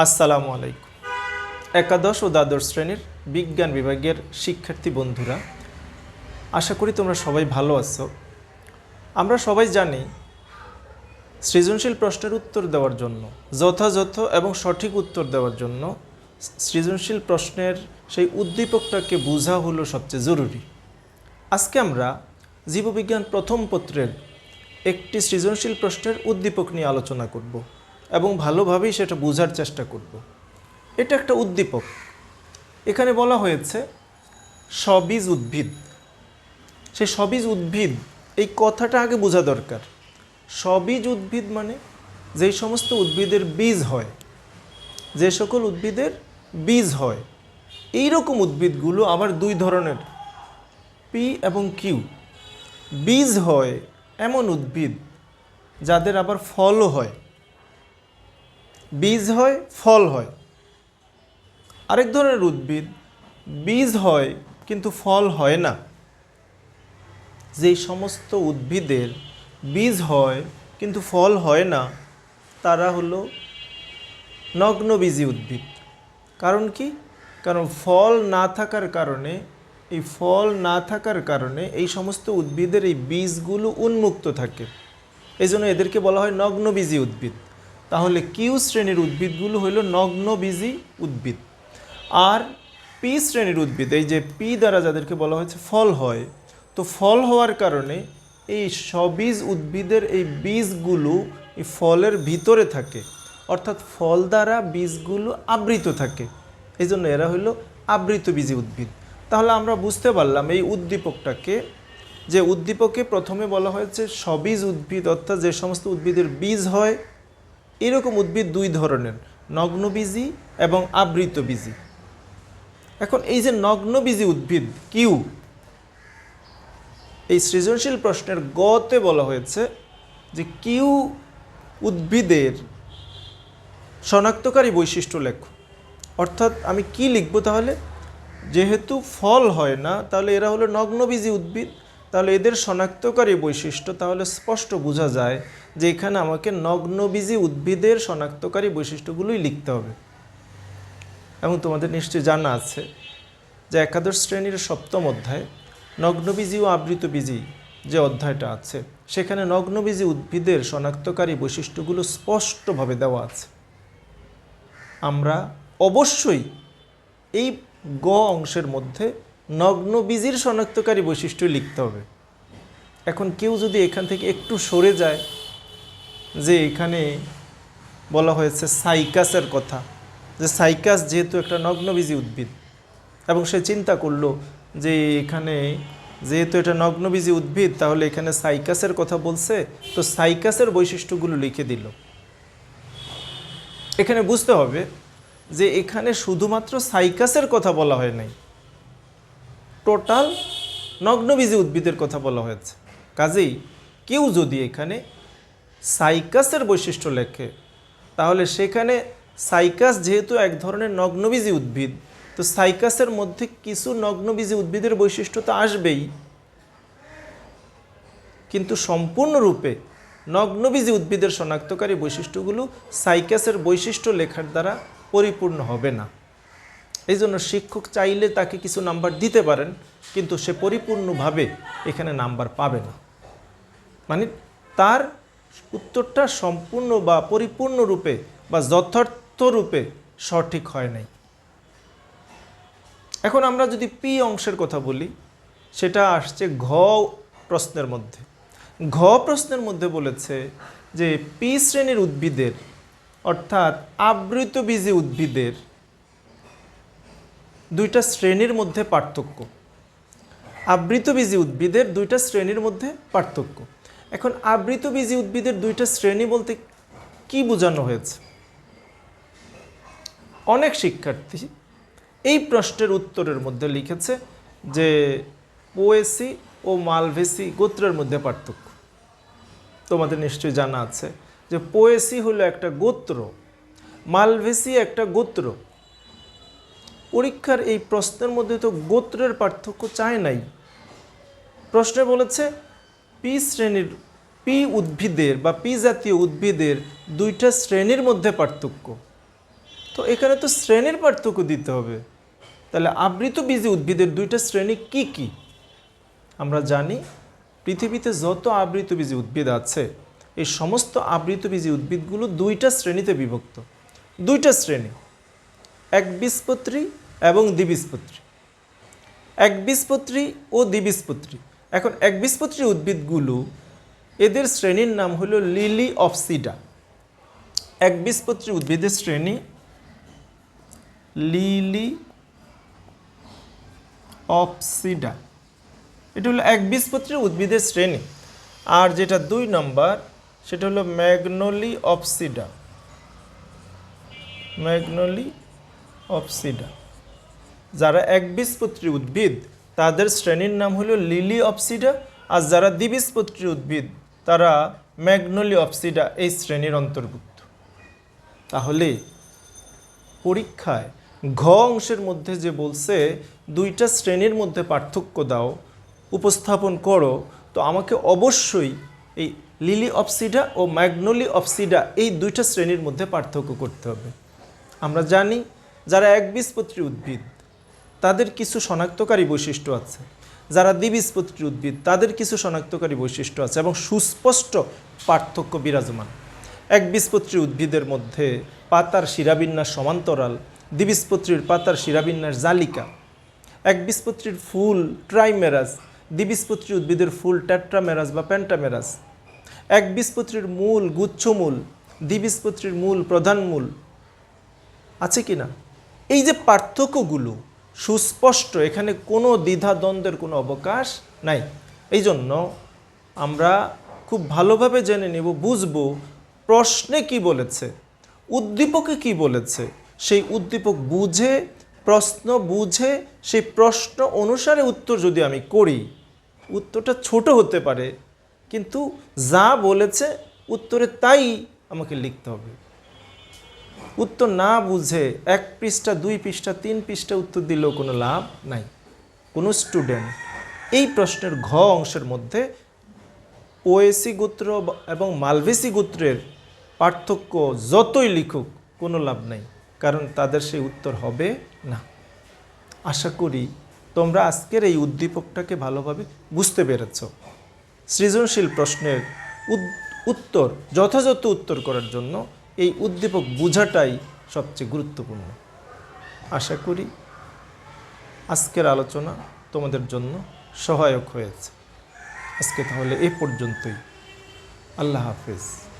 আসসালামু আলাইকুম। একাদশ ও দ্বাদশ শ্রেণির বিজ্ঞান বিভাগের শিক্ষার্থী বন্ধুরা, আশা করি তোমরা সবাই ভালো আছো। আমরা সবাই জানি সৃজনশীল প্রশ্নের উত্তর দেওয়ার জন্য, যথাযথ এবং সঠিক উত্তর দেওয়ার জন্য সৃজনশীল প্রশ্নের সেই উদ্দীপকটাকে বোঝা হলো সবচেয়ে জরুরি। আজকে আমরা জীববিজ্ঞান প্রথম পত্রের একটি সৃজনশীল প্রশ্নের উদ্দীপক নিয়ে আলোচনা করব। এবং ভালোভাবেই সেটা বোঝার চেষ্টা করব। এটা একটা উদ্দীপক। এখানে বলা হয়েছে, সবীজ উদ্ভিদ। সেই সবীজ উদ্ভিদ, এই কথাটা আগে বোঝা দরকার। সবীজ উদ্ভিদ মানে যেই সমস্ত উদ্ভিদের বীজ হয়, যে সকল উদ্ভিদের বীজ হয় এই রকম উদ্ভিদগুলো আবার দুই ধরনের, পি এবং কিউ। বীজ হয় এমন উদ্ভিদ, যাদের আবার ফলও হয়। বীজ হয়, ফল হয়। আরেক ধরনের উদ্ভিদ, বীজ হয় কিন্তু ফল হয় না। যেই সমস্ত উদ্ভিদের বীজ হয় কিন্তু ফল হয় না, তারা হলো নগ্নবীজী উদ্ভিদ। কারণ কি? কারণ ফল না থাকার কারণে, এই ফল না থাকার কারণে এই সমস্ত উদ্ভিদের এই বীজগুলো উন্মুক্ত থাকে। এই জন্য এদেরকে বলা হয় নগ্নবীজী উদ্ভিদ। তাহলে কিউ শ্রেণির উদ্ভিদগুলো হলো নগ্নবীজী উদ্ভিদ। আর পি শ্রেণির উদ্ভিদ, এই যে পি দ্বারা যাদেরকে বলা হয়েছে ফল হয়, তো ফল হওয়ার কারণে এই সবীজ উদ্ভিদের এই বীজগুলো এই ফলের ভিতরে থাকে। অর্থাৎ ফল দ্বারা বীজগুলো আবৃত থাকে। এই জন্য এরা হলো আবৃত বীজী উদ্ভিদ। তাহলে আমরা বুঝতে পারলাম এই উদ্দীপকটাকে যে উদ্দীপকে প্রথমে বলা হয়েছে সবীজ উদ্ভিদ, অর্থাৎ যে সমস্ত উদ্ভিদের বীজ হয় এরকম উদ্ভিদ দুই ধরনের, নগ্নবীজী এবং আবৃত বীজী এখন এই যে নগ্নবীজী উদ্ভিদ, কিউ? এই সৃজনশীল প্রশ্নের গতে বলা হয়েছে যে কিউ উদ্ভিদের শনাক্তকারী বৈশিষ্ট্য লেখ। অর্থাৎ আমি কি লিখব তাহলে? যেহেতু ফল হয় না, তাহলে এরা হলো নগ্নবীজী উদ্ভিদ তাহলে এদের শনাক্তকারী বৈশিষ্ট্য তাহলে স্পষ্ট বোঝা যায় যে এখানে আমাকে নগ্নবীজী উদ্ভিদের শনাক্তকারী বৈশিষ্ট্যগুলোই লিখতে হবে। এবং তোমাদের নিশ্চয়ই জানা আছে যে একাদশ শ্রেণির সপ্তম অধ্যায় নগ্নবীজী ও আবৃতবীজী যে অধ্যায়টা আছে, সেখানে নগ্নবীজী উদ্ভিদের শনাক্তকারী বৈশিষ্ট্যগুলো স্পষ্টভাবে দেওয়া আছে। আমরা অবশ্যই এই গ অংশের মধ্যে নগ্নবীজির শনাক্তকারী বৈশিষ্ট্য লিখতে হবে। এখন কেউ যদি এখান থেকে একটু সরে যায়, যে এখানে বলা হয়েছে সাইকাসের কথা, যে সাইকাস যেহেতু একটা নগ্নবীজী উদ্ভিদ, এবং সে চিন্তা করল যে এখানে যেহেতু এটা নগ্নবীজী উদ্ভিদ, তাহলে এখানে সাইকাসের কথা বলছে, তো সাইকাসের বৈশিষ্ট্যগুলো লিখে দিল। এখানে বুঝতে হবে যে এখানে শুধুমাত্র সাইকাসের কথা বলা হয় নাই। টোটাল নগ্নবীজী উদ্ভিদের কথা বলা হয়েছে। কাজেই কেউ যদি এখানে সাইকাসের বৈশিষ্ট্য লেখে, তাহলে সেখানে সাইকাস যেহেতু এক ধরনের নগ্নবীজী উদ্ভিদ, তো সাইকাসের মধ্যে কিছু নগ্নবীজী উদ্ভিদের বৈশিষ্ট্য তো আসবেই। কিন্তু সম্পূর্ণরূপে নগ্নবীজী উদ্ভিদের শনাক্তকারী বৈশিষ্ট্যগুলো সাইকাসের বৈশিষ্ট্য লেখার দ্বারা পরিপূর্ণ হবে না। এই জন্য শিক্ষক চাইলে তাকে কিছু নাম্বার দিতে পারেন, কিন্তু সে পরিপূর্ণভাবে এখানে নাম্বার পাবে না। মানে তার উত্তরটা সম্পূর্ণ বা পরিপূর্ণ রূপে বা যথার্থ রূপে সঠিক হয় নাই। এখন আমরা যদি পি অংশের কথা বলি, সেটা আসছে ঘ প্রশ্নের মধ্যে। ঘ প্রশ্নের মধ্যে বলেছে যে পি শ্রেণির উদ্ভিদের, অর্থাৎ আবৃতবীজী উদ্ভিদের দুইটা শ্রেণির মধ্যে পার্থক্য। আবৃতবীজী উদ্ভিদের দুইটা শ্রেণির মধ্যে পার্থক্য। এখন আবৃতবীজী উদ্ভিদের দুইটা শ্রেণি বলতে কি বোঝানো হয়েছে? অনেক শিক্ষার্থী এই প্রশ্নের উত্তরের মধ্যে লিখেছে যে পোয়েসি ও মালভেসি গোত্রের মধ্যে পার্থক্য। তোমাদের নিশ্চয়ই জানা আছে যে পোয়েসি হলো একটা গোত্র, মালভেসি একটা গোত্র। পরীক্ষার এই প্রশ্নের মধ্যে তো গোত্রের পার্থক্য চায় নাই। প্রশ্নে বলেছে, পি শ্রেণির, পি উদ্ভিদের বা পি জাতীয় উদ্ভিদের দুইটা শ্রেণির মধ্যে পার্থক্য। তো এখানে তো শ্রেণির পার্থক্য দিতে হবে। তাহলে আবৃতবীজী উদ্ভিদের দুইটা শ্রেণি কি কি? আমরা জানি, পৃথিবীতে যত আবৃতবীজী উদ্ভিদ আছে, এই সমস্ত আবৃতবীজী উদ্ভিদগুলো দুইটা শ্রেণীতে বিভক্ত। দুইটা শ্রেণি একবীজপত্রী এবং দ্বিবীজপত্রী। একবীজপত্রী ও দ্বিবীজপত্রী। এখন একবীজপত্রী উদ্ভিদগুলো, এদের শ্রেণির নাম হলো লিলি অফসিডা। একবীজপত্রী উদ্ভিদের শ্রেণি লিলি অফসিডা। এটা হলো একবীজপত্রী উদ্ভিদের শ্রেণি। আর যেটা দুই নম্বর, সেটা হলো ম্যাগনোলি অফসিডা। ম্যাগনোলি অফসিডা। যারা একবীজপত্রী উদ্ভিদ, তাদের শ্রেণির নাম হলো লিলি অপসিডা, আর যারা দ্বিবীজপত্রী উদ্ভিদ, তারা ম্যাগনোলি অপসিডা এই শ্রেণির অন্তর্ভুক্ত। তাহলে পরীক্ষায় ঘ অংশের মধ্যে যে বলছে, দুইটা শ্রেণির মধ্যে পার্থক্য দাও, উপস্থাপন করো, তো আমাকে অবশ্যই এই লিলি অপসিডা ও ম্যাগনোলি অপসিডা এই দুইটা শ্রেণির মধ্যে পার্থক্য করতে হবে। আমরা জানি, যারা একবীজপত্রী উদ্ভিদ তাদের কিছু শনাক্তকারী বৈশিষ্ট্য আছে। যারা দ্বিবীজপত্রী উদ্ভিদ, তাদের কিছু শনাক্তকারী বৈশিষ্ট্য আছে এবং সুস্পষ্ট পার্থক্য বিরাজমান। একবীজপত্রী উদ্ভিদের মধ্যে পাতার শিরাবিন্যাস সমান্তরাল, দ্বিবীজপত্রীর পাতার শিরাবিন্যাস জালিকা। একবীজপত্রীর ফুল ট্রাইমেরাস দ্বিবীজপত্রী উদ্ভিদের ফুল ট্যাট্রামেরাস বা প্যান্টামেরাস একবীজপত্রীর মূল গুচ্ছমূল দ্বিবীজপত্রীর মূল প্রধান মূল আছে কি না এই যে পার্থক্যগুলো সুস্পষ্ট, এখানে কোনো দ্বিধা দ্বন্দ্বের কোনো অবকাশ নাই। এই জন্য আমরা খুব ভালোভাবে জেনে নেব, বুঝব প্রশ্নে কি বলেছে, উদ্দীপকে কি বলেছে, সেই উদ্দীপক বুঝে, প্রশ্ন বুঝে, সেই প্রশ্ন অনুসারে উত্তর যদি আমি করি, উত্তরটা ছোট হতে পারে, কিন্তু যা বলেছে উত্তরে তাই আমাকে লিখতে হবে। উত্তর না বুঝে এক পৃষ্ঠা, দুই পৃষ্ঠা, তিন পৃষ্ঠা উত্তর দিলেও কোনো লাভ নাই। কোনো স্টুডেন্ট এই প্রশ্নের ঘ অংশের মধ্যে ওয়েসি গোত্র এবং মালভেসি গোত্রের পার্থক্য যতই লিখুক কোনো লাভ নাই, কারণ তাদের সেই উত্তর হবে না। আশা করি তোমরা আজকের এই উদ্দীপকটাকে ভালোভাবে বুঝতে পেরেছ। সৃজনশীল প্রশ্নের উত্তর, যথাযথ উত্তর করার জন্য এই উদ্দীপক বোঝাটাই সবচেয়ে গুরুত্বপূর্ণ। আশা করি আজকের আলোচনা তোমাদের জন্য সহায়ক হয়েছে। আজকে তাহলে এ পর্যন্তই। আল্লাহ হাফেজ।